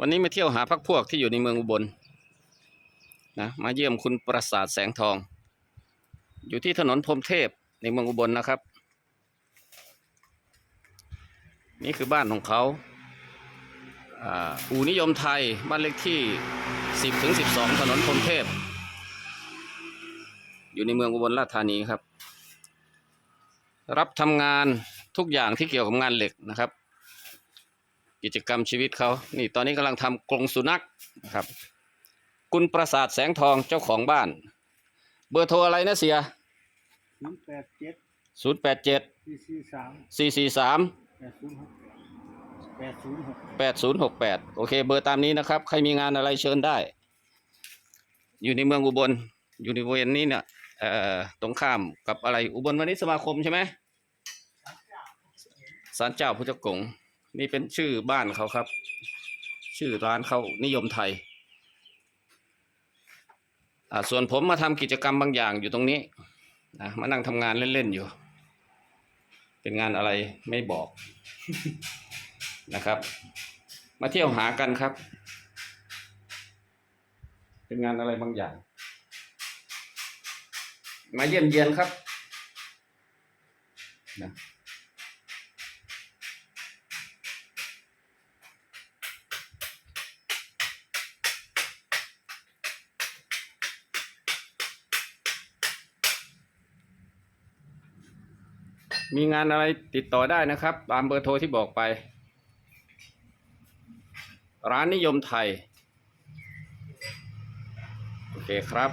วันนี้มาเที่ยวหาพักพวกที่อยู่ในเมืองอุบลนะมาเยี่ยมคุณประสาทแสงทอง อยู่ที่ถนนพรมเทพในเมืองอุบลนะครับ นี่คือบ้านของเขาอู่นิยมไทยบ้านเลขที่ 10ถึง12 ถนนพรมเทพ อยู่ในเมืองอุบลราชธานีครับ รับทำงานทุกอย่างที่เกี่ยวกับงานเหล็กนะครับ กิจกรรมชีวิตเขา นี่ตอนนี้กำลังทำกรงสุนัขนะครับ คุณประสาทแสงทองเจ้าของบ้าน เบอร์โทรอะไรนะเสียศูนย์แปดเจ็ด0 8 7สี่สี่สาม4 4 3แปดศูนย์หกแปดศูนย์หก8 0 6 8โอเค เบอร์ตามนี้นะครับ ใครมีงานอะไรเชิญได้ อยู่ในเมืองอุบล อยู่ในบริเวณนี้เนี่ยเอ่อตรงข้ามกับอะไรอุบลวันนี้สมาคมใช่ไหมศาลเจ้าพุทธกง นี่เป็นชื่อบ้านเขาครับ ชื่อร้านเขานิยมไทยอ่าส่วนผมมาทำกิจกรรมบางอย่างอยู่ตรงนี้นะมานั่งทำงานเล่น ๆ อยู่ เป็นงานอะไรไม่บอกนะครับ มาเที่ยวหากันครับ เป็นงานอะไรบางอย่าง มาเยี่ยมเยียนครับนะ มีงานอะไรติดต่อได้นะครับ ตามเบอร์โทรที่บอกไป ร้านนิยมไทย โอเคครับ